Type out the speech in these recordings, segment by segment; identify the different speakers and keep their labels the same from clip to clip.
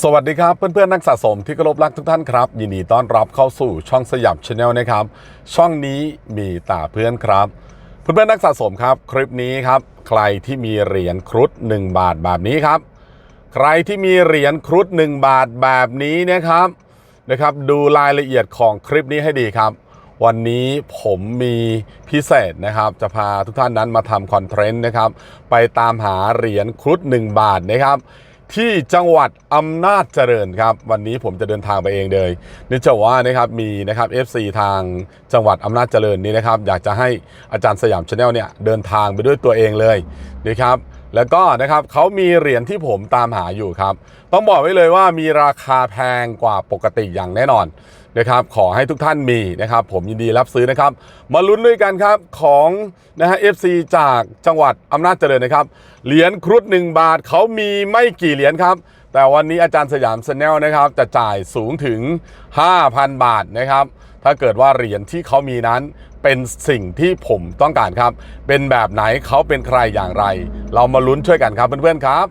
Speaker 1: สวัสดีครับเพื่อนๆนักสะสมที่เคารพรักทุกท่านครับ ยินดีต้อนรับเข้าสู่ช่องสยับชาแนลนะครับ ช่องนี้มีตาเพื่อนครับ เพื่อนๆนักสะสมครับ คลิปนี้ครับ ใครที่มีเหรียญครุฑ1 บาทแบบนี้ครับ ใครที่มีเหรียญครุฑ1 บาทแบบนี้นะครับนะครับ ดูรายละเอียดของคลิปนี้ให้ดีครับ วันนี้ผมมีพิเศษนะครับ จะพาทุกท่านนั้นมาทำคอนเทนต์นะครับ ไปตามหาเหรียญครุฑ1 บาทนะครับ ที่จังหวัดอำนาจเจริญครับ วันนี้ผมจะเดินทางไปเองเลยเนื่องจากว่านะครับมีนะครับ FC ทางจังหวัดอำนาจเจริญนี้นะครับ อยากจะให้อาจารย์สยามชาแนลเนี่ยเดินทางไปด้วยตัวเองเลยนะครับ แล้วก็นะครับเขามีเหรียญที่ผมตามหาอยู่ครับ ต้องบอกไว้เลยว่ามีราคาแพงกว่าปกติอย่างแน่นอนนะครับขอให้ทุกท่านมีนะครับผมยินดีรับซื้อนะครับ มาลุ้นด้วยกันครับของนะฮะ FC จากจังหวัดอำนาจเจริญนะครับเหรียญครุฑ1บาทเขามีไม่กี่เหรียญครับ แต่วันนี้อาจารย์สยามสแนลนะครับจะจ่ายสูงถึง 5,000 บาทนะครับถ้าเกิดว่าเหรียญที่เขามีนั้นเป็นสิ่งที่ผมต้องการครับ เป็นแบบไหนเขาเป็นใครอย่างไร เรามาลุ้นช่วยกันครับเพื่อนๆครับ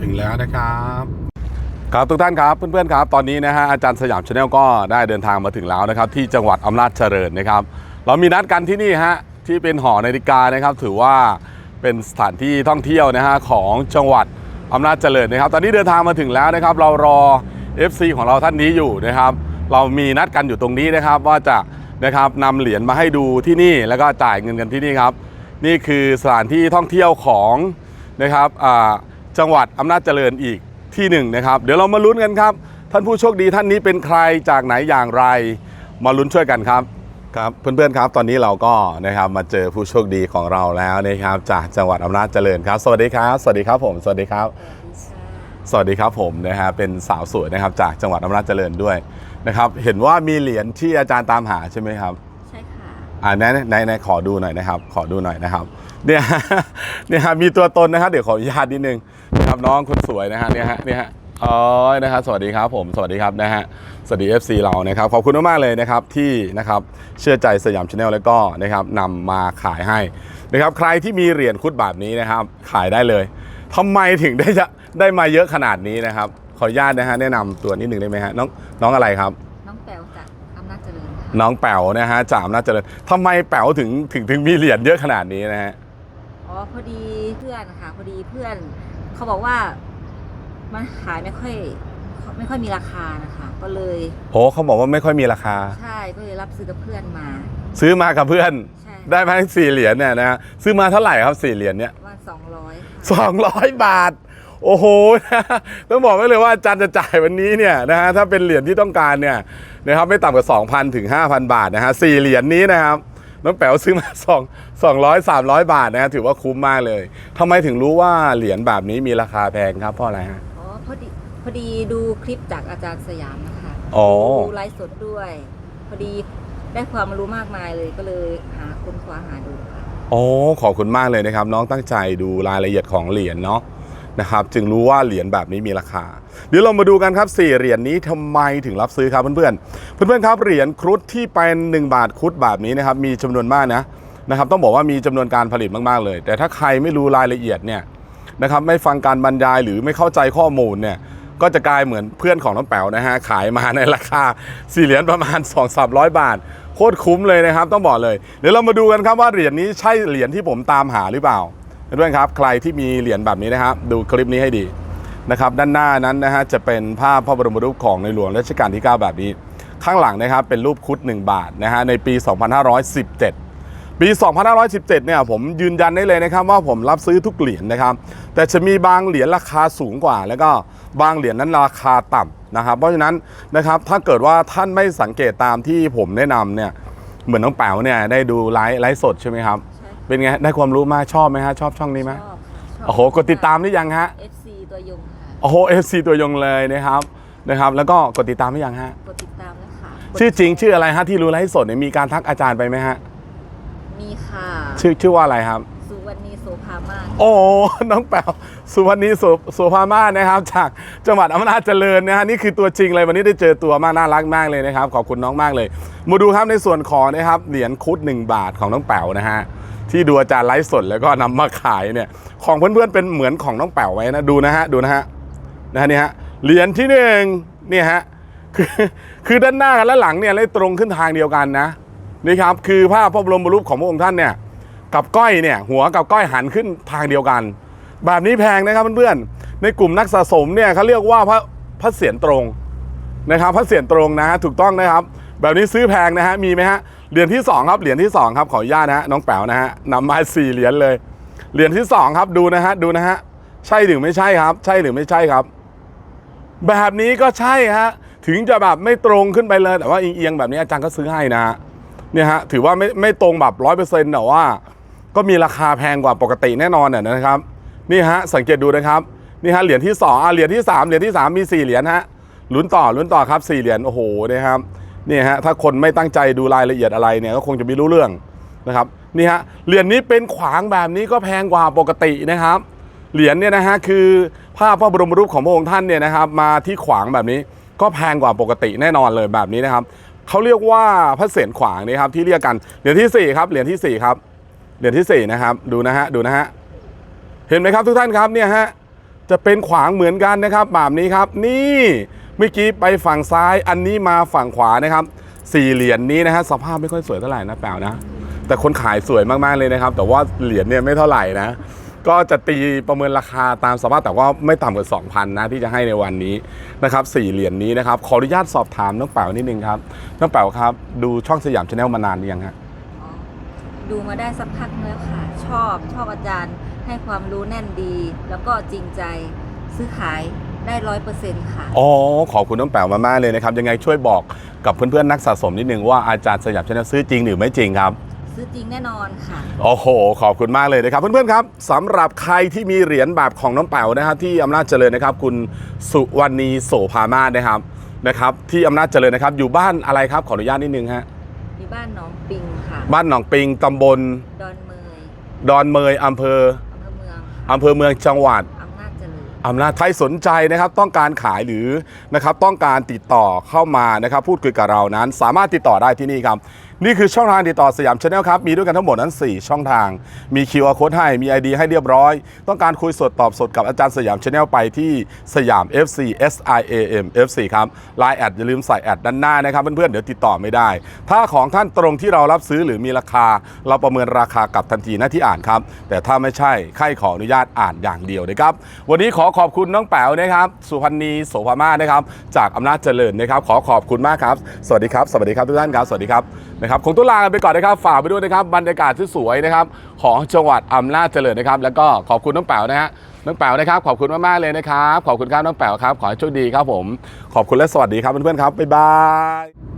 Speaker 1: ถึงแล้วนะครับ ครับทุกท่านครับเพื่อนๆครับ ตอนนี้นะฮะอาจารย์สยามชาแนลก็ได้เดินทางมาถึงแล้วนะครับ ที่จังหวัดอำนาจเจริญนะครับ เรามีนัดกันที่นี่ฮะที่เป็นหอนาฬิกานะครับ ถือว่าเป็นสถานที่ท่องเที่ยวนะฮะของจังหวัดอำนาจเจริญนะครับ ตอนนี้เดินทางมาถึงแล้วนะครับ เรารอ FC ของเราท่านนี้อยู่นะครับ เรามีนัดกันอยู่ตรงนี้นะครับว่าจะนะครับนำเหรียญมาให้ดูที่นี่แล้วก็จ่ายเงินกันที่นี่ครับ นี่คือสถานที่ท่องเที่ยวของนะครับอ่าจังหวัดอำนาจเจริญอีกที่หนึ่งนะครับ เดี๋ยวเรามาลุ้นกันครับ ท่านผู้โชคดีท่านนี้เป็นใครจากไหนอย่างไร มาลุ้นช่วยกันครับ ครับเพื่อนๆครับตอนนี้เราก็นะครับมาเจอผู้โชคดีของเราแล้วนะครับจากจังหวัดอำนาจเจริญครับ สวัสดีครับ สวัสดีครับผม สวัสดีครับ สวัสดีครับผมนะฮะเป็นสาวสวยนะครับจากจังหวัดอำนาจเจริญด้วยนะครับเห็นว่ามีเหรียญที่อาจารย์ตามหาใช่ไหมครับ
Speaker 2: ใช่ค่ะ
Speaker 1: อ่าไหนไหนไหนขอดูหน่อยนะครับ ขอดูหน่อยนะครับเนี่ยเนี่ยฮะมีตัวตนนะครับเดี๋ยวขออนุญาตนิดนึงนะครับน้องคนสวยนะฮะเนี่ยฮะเนี่ยฮะ อ๋อนะครับสวัสดีครับผมสวัสดีครับนะฮะสวัสดี FC เรานะครับขอบคุณมากๆเลยนะครับที่นะครับเชื่อใจสยามชาแนลแล้วก็นะครับนำมาขายให้นะครับใครที่มีเหรียญคุดแบบนี้นะครับ ขายได้เลยทำไมถึงได้จะได้มาเยอะขนาดนี้นะครับ ขออนุญาตนะฮะแนะนำตัวนิดหนึ่งได้ไหมฮะน้องน้องอะไรครับ
Speaker 2: น้องแป๋วจากอำนาจเจริญค่ะ
Speaker 1: น้องแป๋วนะฮะจากอำนาจเจริญทำไมแป๋วถึงถึงถึงมีเหรียญเยอะขนาดนี้นะฮะ
Speaker 2: อ๋อพอดีเพื่อนค่ะพอดีเพื่อน เขาบอกว่า มันขายไม่ค่อย ไม่ค่อยมีราคานะคะ ก็เลย
Speaker 1: โอ้เขาบอกว่าไม่ค่อยมีราคา
Speaker 2: ใช่ก็เลยรับซื้อกับเพื่อนมา
Speaker 1: ซื้อมากับเพื่อน
Speaker 2: ใช่
Speaker 1: ได้มาทั้งสี่เหรียญเนี่ยนะฮะซื้อมาเท่าไหร่ครับสี่เหรียญเนี่ย
Speaker 2: ประมาณสองร้อย
Speaker 1: สองร้อยบาท โอ้โหนะต้องบอกไว้เลยว่าอาจารย์จะจ่ายวันนี้เนี่ยนะฮะถ้าเป็นเหรียญที่ต้องการเนี่ยนะครับไม่ต่ำกว่า 2,000 ถึง 5,000 บาทนะฮะสี่เหรียญนี้นะครับน้องแป๋วซื้อมา2 200 300 บาทนะฮะถือว่าคุ้มมากเลยทำไมถึงรู้ว่าเหรียญแบบนี้มีราคาแพงครับเพราะอะไรฮะ
Speaker 2: อ๋อ พอดีพอดีดูคลิปจากอาจารย์สยามนะคะ
Speaker 1: อ๋อ
Speaker 2: ดูไลฟ์สดด้วย พอดีได้ความรู้มากมายเลยก็เลยหาค้นคว้าหาดูค่ะ
Speaker 1: โอ้ขอบคุณมากเลยนะครับ น้องตั้งใจดูรายละเอียดของเหรียญเนาะนะครับ จึงรู้ว่าเหรียญแบบนี้มีราคา เดี๋ยวเรามาดูกันครับสี่เหรียญนี้ทำไมถึงรับซื้อครับเพื่อนๆเพื่อนๆครับเหรียญครุฑที่เป็น1 บาทครุฑแบบนี้นะครับมีจำนวนมากนะนะครับ ต้องบอกว่ามีจำนวนการผลิตมากๆเลย แต่ถ้าใครไม่รู้รายละเอียดเนี่ย นะครับไม่ฟังการบรรยายหรือไม่เข้าใจข้อมูลเนี่ยก็จะกลายเหมือนเพื่อนของน้องแป๋วนะฮะขายมาในราคาสี่เหรียญประมาณ 2 3 0 0 บาท โคตรคุ้มเลยนะครับต้องบอกเลยเดี๋ยวเรามาดูกันครับว่าเหรียญนี้ใช่เหรียญที่ผมตามหาหรือเปล่าเพื่อนครับใครที่มีเหรียญแบบนี้นะครับดูคลิปนี้ให้ดีนะครับด้านหน้านั้นนะฮะจะเป็นภาพพระบรมรูปของในหลวงรัชกาลที่ 9 แบบนี้ ข้างหลังนะครับเป็นรูปครุฑ1บาทนะฮะในปี 2517 ปี 2517 เนี่ยผมยืนยันได้เลยนะครับว่าผมรับซื้อทุกเหรียญนะครับ แต่จะมีบางเหรียญราคาสูงกว่า แล้วก็บางเหรียญนั้นราคาต่ำนะครับ เพราะฉะนั้นนะครับถ้าเกิดว่าท่านไม่สังเกตตามที่ผมแนะนำเนี่ยเหมือนน้องแป๋วเนี่ยได้ดูไลฟ์ไลฟ์สดใช่ไหมครับ
Speaker 2: ใช่
Speaker 1: เป็นไงได้ความรู้มากชอบไหมฮะชอบช่องนี้ไหม
Speaker 2: ชอบค่ะชบ
Speaker 1: โอ้โหกดติดตามหรือยังฮะ
Speaker 2: FC ตัวยงค่ะ
Speaker 1: โอ้โหเอฟซีตัวยงเลยนะครับนะครับ แล้วก็กดติดตามหรือยังฮะ
Speaker 2: กดติดตามนะคะ
Speaker 1: ชื่อจริงชื่ออะไรฮะที่รู้ไลฟ์สดเนี่ยมีการทักอาจารย์ไปไหมฮะ
Speaker 2: มี ค่ะ
Speaker 1: ชื่อชื่อว่าอะไรครับ
Speaker 2: สุวรรณีโสภาามาศ
Speaker 1: โอ้น้องแป๋วสุวรรณีสุสุภามาศนะครับ จากจังหวัดอำนาจเจริญนะฮะนี่คือตัวจริงเลยวันนี้ได้เจอตัวมากน่ารักมากเลยนะครับขอบคุณน้องมากเลย มาดูครับในส่วนของนะครับเหรียญคุด1 บาทของน้องแป๋วนะฮะที่ดูอาจารย์ไลฟ์สดแล้วก็นำมาขายเนี่ยของเพื่อนๆเป็นเหมือนของน้องแป๋วไว้นะดูนะฮะดูนะฮะนะฮะนี่ฮะเหรียญที่หนึ่งเนี่ยฮะคือคือด้านหน้ากับด้านหลังเนี่ยเลยตรงขึ้นทางเดียวกันนะ นี่ครับคือภาพพระบรมรูปของพระองค์ท่านเนี่ยกับก้อยเนี่ยหัวกับก้อยหันขึ้นทางเดียวกัน แบบนี้แพงนะครับเพื่อนๆในกลุ่มนักสะสมเนี่ยเขาเรียกว่าพระพระเศียรตรงนะครับพระเศียรตรงนะถูกต้องนะครับ แบบนี้ซื้อแพงนะฮะมีไหมฮะเหรียญที่สองครับเหรียญที่สองครับขออนุญาตนะฮะน้องแป๋วนะฮะนำมาสี่เหรียญเลยเหรียญที่สองครับดูนะฮะดูนะฮะใช่หรือไม่ใช่ครับ ใช่หรือไม่ใช่ครับ แบบนี้ก็ใช่ฮะถึงจะแบบไม่ตรงขึ้นไปเลย แต่ว่าเอียงๆแบบนี้อาจารย์ก็ซื้อให้นะฮะ เนี่ยฮะถือว่าไม่ไม่ตรงแบบร้อยเปอร์เซ็นต์แต่ว่า ก็มีราคาแพงกว่าปกติแน่นอนน่ะนะครับนี่ฮะสังเกตดูนะครับนี่ฮะเหรียญที่สองอะเหรียญที่สามเหรียญที่สามมีสี่เหรียญฮะลุ้นต่อลุ้นต่อครับสี่เหรียญโอ้โหนะครับนี่ฮะถ้าคนไม่ตั้งใจดูรายละเอียดอะไรเนี่ยก็คงจะไม่รู้เรื่องนะครับนี่ฮะเหรียญนี้เป็นขวางแบบนี้ก็แพงกว่าปกตินะครับ เหรียญเนี่ยนะฮะคือภาพพระบรมรูปของพระองค์ท่านเนี่ยนะครับมาที่ขวางแบบนี้ก็แพงกว่าปกติแน่นอนเลยแบบนี้นะครับ เขาเรียกว่าพระเศียรขวางนี่ครับที่เรียกกันเหรียญที่สี่ครับเหรียญที่สี่ครับเหรียญที่สี่นะครับดูนะฮะดูนะฮะเห็นไหมครับทุกท่านครับเนี่ยฮะจะเป็นขวางเหมือนกันนะครับแบบนี้ครับ นี่เมื่อกี้ไปฝั่งซ้ายอันนี้มาฝั่งขวานะครับสี่เหรียญนี้นะฮะสภาพไม่ค่อยสวยเท่าไหร่นะแปล่านะ แต่คนขายสวยมากๆเลยนะครับ แต่ว่าเหรียญเนี่ยไม่เท่าไหร่นะ ก็จะตีประเมินราคาตามสภาพแต่ว่าไม่ต่ำกว่า2,000นะที่จะให้ในวันนี้นะครับสี่เหรียญนี้นะครับขออนุญาตสอบถามน้องแป๋วนิดนึงครับน้องแป๋วครับดูช่องสยามชาแนลมานานหรือยังฮะ
Speaker 2: อ๋อดูมาได้สักพักแล้วค่ะ ชอบชอบอาจารย์ให้ความรู้แน่นดี แล้วก็จริงใจซื้อขายได้ร้อยเปอร์เซ็นต์ค่ะ
Speaker 1: อ๋อขอบคุณน้องแป๋วมากๆเลยนะครับยังไงช่วยบอกกับเพื่อนๆนักสะสมนิดนึงว่าอาจารย์สยามชนะซื้อจริงหรือไม่จริงครับ
Speaker 2: ซื้อจริงแน่นอนค่ะ
Speaker 1: โอ้โห ขอบคุณมากเลยนะครับ เพื่อนๆครับสำหรับใครที่มีเหรียญแบบของน้องแป๋วนะครับที่อำนาจเจริญนะครับ คุณสุวรรณีโสภามาศนะครับนะครับ ที่อำนาจเจริญนะครับ อยู่บ้านอะไรครับขออนุญาตนิดนึงฮะ
Speaker 2: มีบ้านหนองปิงค่ะ
Speaker 1: บ้านหนองปิงตำบล
Speaker 2: ดอนเมย
Speaker 1: ดอนเมยอำเภอ
Speaker 2: อำเภอเมือง
Speaker 1: อำเภอเมืองจังหวัด
Speaker 2: อำนาจเจริญ
Speaker 1: อำนาจใครสนใจนะครับต้องการขายหรือนะครับต้องการติดต่อเข้ามานะครับพูดคุยกับเรานั้น สามารถติดต่อได้ที่นี่ครับ นี่คือช่องทางติดต่อสยามชาแนลครับ มีด้วยกันทั้งหมดนั้น 4 ช่องทาง มี QR Code ให้ มี ID ให้เรียบร้อย ต้องการคุยสดตอบสดกับอาจารย์สยามชาแนลไปที่สยาม FC S I A M FC ครับไลน์แอดอย่าลืมใส่แอดด้านหน้านะครับเพื่อนๆเดี๋ยวติดต่อไม่ได้ ถ้าของท่านตรงที่เรารับซื้อหรือมีราคา เราประเมินราคากับทันทีหน้าที่อ่านครับ แต่ถ้าไม่ใช่ใครขออนุญาตอ่านอย่างเดียวนะครับ วันนี้ขอขอบคุณน้องแป๋วนะครับสุพันธ์นีโสภามาศนะครับจากอำนาจเจริญนะครับ ขอขอบคุณมากครับ สวัสดีครับ สวัสดีครับทุกท่านครับ สวัสดีครับนะครับคงต้องลากันไปก่อนนะครับฝากไปด้วยนะครับบรรยากาศที่สวยนะครับของจังหวัดอำนาจเจริญนะครับ แล้วก็ขอบคุณน้องแป๋วนะฮะน้องแป๋วนะครับขอบคุณมากๆเลยนะครับขอบคุณครับน้องแป๋วครับขอให้โชคดีครับผม ขอบคุณและสวัสดีครับเพื่อนๆครับบ๊ายบาย